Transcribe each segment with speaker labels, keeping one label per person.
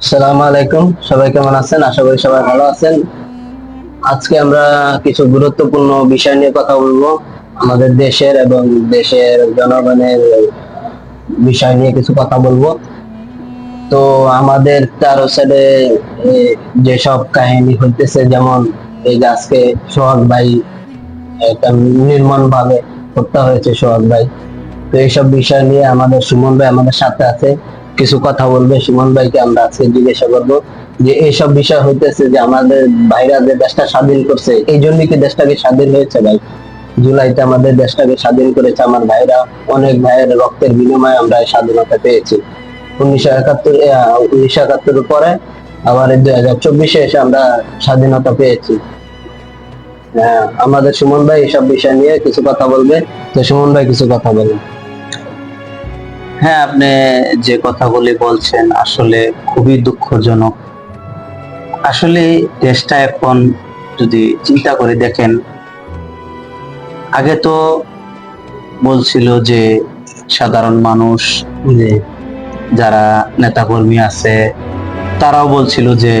Speaker 1: আসসালামু আলাইকুম। সবাই কেমন আছেন? আশা করি সবাই ভালো আছেন। আজকে আমরা কিছু গুরুত্বপূর্ণ বিষয় নিয়ে কথা বলব। আমাদের দেশের এবং দেশের জনগণের বিষয় নিয়ে কিছু কথা বলব। তো আমাদের চারো সাইডে যেসব কাহিনী হইতেছে, যেমন এই গাছকে সোহাগ ভাই একটা নির্মম ভাবে হত্যা হয়েছে সোহাগ ভাই। তো এইসব বিষয় নিয়ে আমাদের সুমন ভাই আমাদের সাথে আছে। কিছু কথা বলবে, সুমন ভাইকে আমরা আজকে জিজ্ঞাসা করব যে এইসব বিষয় হইতেছে যে আমাদের ভাইরা যে দেশটা স্বাধীন করছে, এই জন্য কি দেশটাকে স্বাধীন হয়েছে ভাই? জুলাইতে আমাদের দেশটাকে স্বাধীন করেছে আমার ভাইরা, অনেক ভাইয়ের রক্তের বিনিময়ে আমরা এই স্বাধীনতা পেয়েছি। উনিশশো একাত্তর উনিশশো একাত্তর পরে আবার দুই হাজার চব্বিশে এসে আমরা স্বাধীনতা পেয়েছি। হ্যাঁ আমাদের সুমন ভাই এসব বিষয় নিয়ে কিছু কথা বলবে। তো সুমন ভাই কিছু কথা বলেন।
Speaker 2: হ্যাঁ আপনি যে কথাগুলি বলছেন আসলে খুবই দুঃখজনক। আসলে দেশটা এখন যদি চিন্তা করে দেখেন আগে তো বলছিল যে সাধারণ মানুষ যারা নেতাকর্মী আছে তারাও বলছিল যে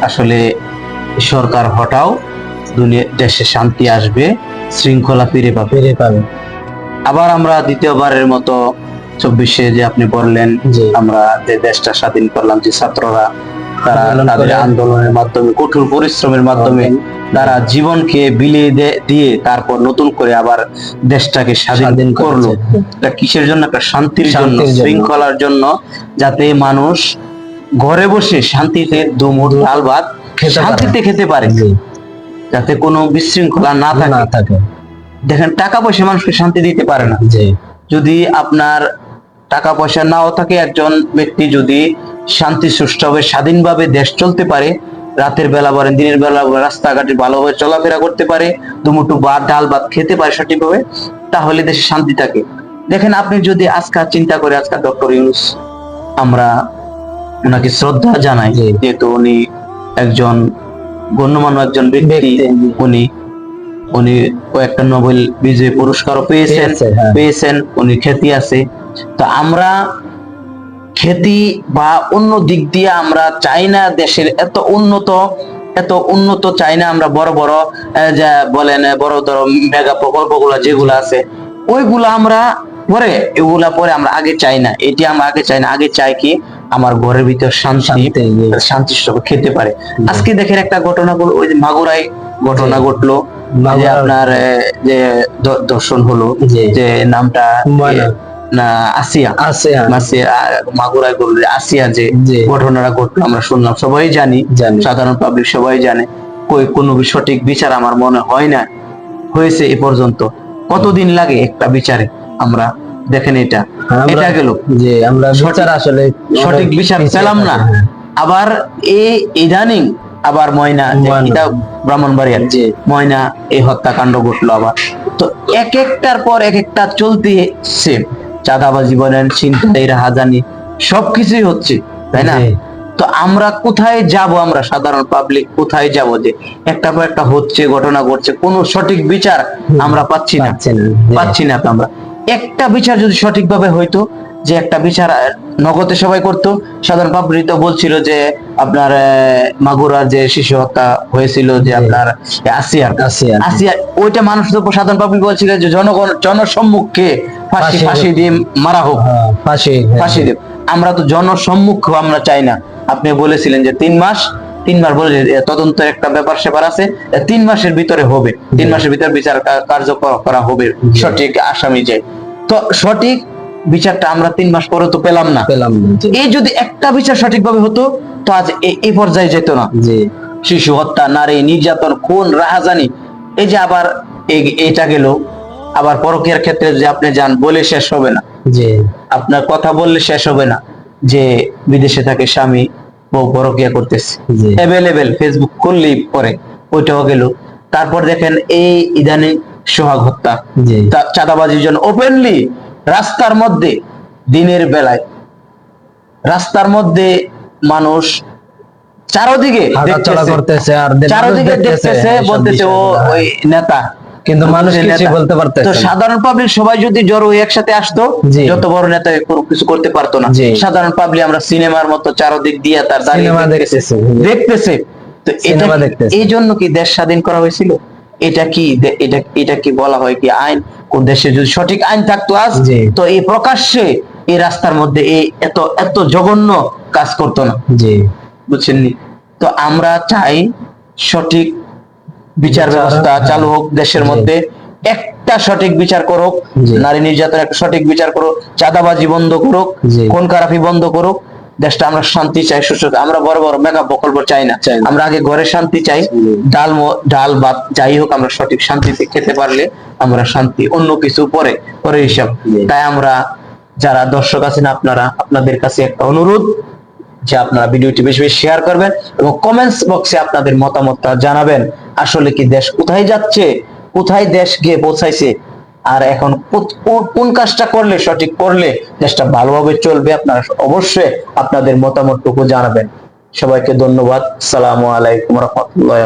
Speaker 2: আসলে সরকার হটাও দুনিয়া দেশে শান্তি আসবে শৃঙ্খলা ফিরে পাবে।
Speaker 1: ফিরে পাবে।
Speaker 2: আবার আমরা দ্বিতীয়বারের মতো চব্বিশে যে আপনি বললেন আমরা যে দেশটা স্বাধীন করলাম যে ছাত্ররা তারা তাদের আন্দোলনের মাধ্যমে কঠোর পরিশ্রমের মাধ্যমে তারা জীবনকে বিলিয়ে দিয়ে তারপর নতুন করে আবার দেশটাকে স্বাধীন করল। এটা কিসের জন্য? একটা শান্তির জন্য শৃঙ্খলার জন্য যাতে মানুষ ঘরে বসে শান্তিতে দুমুঠ ডাল ভাত
Speaker 1: খেতে
Speaker 2: শান্তিতে খেতে পারে। যাতে কোনো বিশৃঙ্খলা না থাকে। দেখেন টাকা পয়সা মানুষকে শান্তি দিতে পারে না। যদি আপনার টাকা পয়সা নাও থাকে একজন ব্যক্তি যদি শান্তি সুষ্ঠুভাবে স্বাধীনভাবে দেশ চলতে পারে রাতের বেলা বলেন দিনের বেলা রাস্তাঘাটে ভালোভাবে চলাফেরা করতে পারে দুমুঠু ভাত ডাল ভাত খেতে পারে সঠিকভাবে তাহলে দেশে শান্তি থাকে দেখেন আপনি যদি আজকাল চিন্তা করে আজকাল ডক্টর ইউনুস আমরা ওনাকে শ্রদ্ধা জানাই। যেহেতু উনি একজন গণ্যমান্য একজন ব্যক্তি
Speaker 1: ব্যক্তি,
Speaker 2: উনি উনি কয়েকটা নোবেল বিজয়ী পুরস্কারও পেয়েছেন
Speaker 1: হ্যাঁ।
Speaker 2: পেয়েছেন উনি খ্যাতি আছে তো আমরা খ্যাতি বা অন্য দিক দিয়ে আমরা চাই না দেশের এত উন্নত এত উন্নত চাই না আমরা বড় বড় যা বলেন বড় বড় মেগা প্রকল্পগুলো যেগুলো আছে ওইগুলো আমরা পরে এগুলা পরে আমরা আগে চাই না। এটি আমরা আগে চাই না। আগে চাই কি? আমার ঘরের ভিতর শান্তি
Speaker 1: শান্তি,
Speaker 2: খেতে পারে। আজকে দেখেন একটা ঘটনা ওই যে মাগুরায় ঘটনা ঘটলো আপনার যে দর্শন হলো। যে নামটা আসিয়া।
Speaker 1: আছে হ্যাঁ।
Speaker 2: মাগুরায় ঘটলো আসিয়া যে ঘটনাটা ঘটলো আমরা শুনলাম। সবাই জানি। সাধারণ পাবলিক সবাই জানে। কই কোনো সঠিক বিচার আমার মনে হয় না। হয়েছে এ পর্যন্ত। কতদিন লাগে একটা বিচারে? আমরা দেখেন এটা। এটা গেল।
Speaker 1: জি আমরা
Speaker 2: সঠিক-
Speaker 1: আসলে
Speaker 2: সঠিক বিচার পেলাম না।
Speaker 1: হ্যাঁ।
Speaker 2: আবার এই ইদানিং আবার ময়না যে। এটা ব্রাহ্মণবাড়িয়ার
Speaker 1: জি।
Speaker 2: ময়না এই হত্যাকাণ্ড ঘটলো আবার। তো এক একটার পর এক একটা চলতে চলতেছে। চাঁদাবাজি বলেন ছিনতাই হাজানি সবকিছুই হচ্ছে তাই না? তো আমরা কোথায় যাব আমরা সাধারণ পাবলিক কোথায় যাব যে একটা পর একটা হচ্ছে ঘটনা ঘটছে কোন সঠিক বিচার আমরা পাচ্ছি না।
Speaker 1: পাচ্ছে না জি।
Speaker 2: পাচ্ছি না আমরা। একটা বিচার যদি সঠিকভাবে হইতো যে একটা বিচার নগদে সবাই করতো। সাধারণ পাবলিক তো বলছিল যে আপনার মাগুরার যে শিশু হত্যা হয়েছিল যে আপনার আসিয়ার।
Speaker 1: আসিয়ার।
Speaker 2: ওইটা মানুষ তো সাধারণ পাবলিক বলছিল যে জনগণ জনসম্মুখে ফাঁসি
Speaker 1: ফাঁসি
Speaker 2: দিয়ে মারা হোক।
Speaker 1: হ্যাঁ, ফাঁসি হ্যাঁ।
Speaker 2: ফাঁসি দেব। আমরা তো জনসম্মুখ আমরা চাই না। আপনি বলেছিলেন যে তিন মাস তিনবার বলে তদন্তের একটা ব্যাপার সেপার আছে তিন মাসের ভিতরে হবে। তিন মাসের ভিতরে বিচার কার্যকর করা হবে। সঠিক আসামি যে। তো সঠিক বিচারটা আমরা তিন মাস পরে তো পেলাম না।
Speaker 1: পেলাম না।
Speaker 2: এই যদি একটা বিচার সঠিকভাবে হতো তো আজ এই পর্যায়ে যেত না।
Speaker 1: জি।
Speaker 2: শিশু হত্যা নারী নির্যাতন খুন রাহাজানি এই যে আবার এটা গেল। আবার পরকীয়ার ক্ষেত্রে যে আপনি যান বলে শেষ হবে না।
Speaker 1: জি।
Speaker 2: আপনার কথা বললে শেষ হবে না যে বিদেশে থাকে স্বামী বউ পরকিয়া করতেছে। অ্যাভেলেবেল ফেসবুক করলেই পরে ওইটাও গেল। তারপর দেখেন এই ইদানিং সোহাগ হত্যা। চাঁদাবাজির জন্য ওপেনলি রাস্তার মধ্যে দিনের বেলায়। রাস্তার মধ্যে মানুষ চারোদিকে
Speaker 1: করতেছে আর
Speaker 2: চারোদিকে
Speaker 1: দেখতেছে,
Speaker 2: বলতেছে ও ওই নেতা
Speaker 1: কিন্তু মানুষ কিছু বলতে পারতেছে
Speaker 2: তো সাধারণ পাবলিক সবাই যদি জড়ো হয়ে একসাথে আসতো যত বড় নেতা কোনো কিছু করতে পারতো না। সাধারণ পাবলিক আমরা সিনেমার মতো চারদিক দিয়ে তার দাঁড়িয়ে দেখতেছে। তো এটা এই জন্য কি দেশ স্বাধীন করা হয়েছিল? এটা কি এটা এটা কি বলা হয় কি আইন? দেশে যদি সঠিক আইন থাকতো আজ তো এই প্রকাশ্যে এই রাস্তার মধ্যে এই এত এত জঘন্য কাজ করতো না
Speaker 1: জি
Speaker 2: বুঝছেননি তো আমরা চাই সঠিক বিচার ব্যবস্থা। চালু হোক দেশের মধ্যে একটা সঠিক বিচার করুক। নারী নির্যাতন একটা সঠিক বিচার করুক চাঁদাবাজি বন্ধ করুক। কোন কারাফি বন্ধ করুক দেশটা আমরা শান্তি চাই সুস্থতা আমরা বড় বড় মেগা প্রকল্প চাই না। আমরা আগে ঘরে শান্তি চাই ডাল ডাল ভাত যাই হোক আমরা সঠিক শান্তিতে খেতে পারলে আমরা শান্তি অন্য কিছু পরে পরে হিসাব। তাই আমরা যারা দর্শক আছেন আপনারা আপনাদের কাছে একটা অনুরোধ যে আপনারা ভিডিওটি বেশি বেশি শেয়ার করবেন এবং কমেন্টস বক্সে আপনাদের মতামতটা জানাবেন। আসলে কি দেশ কোথায় যাচ্ছে? কোথায় দেশ গিয়ে পৌঁছাইছে? আর এখন কোন কাজটা করলে, সঠিক করলে দেশটা ভালোভাবে চলবে, আপনারা অবশ্যই আপনাদের মতামতটুকু জানাবেন। সবাইকে ধন্যবাদ। সালামু আলাইকুম রহমতুল্লাহ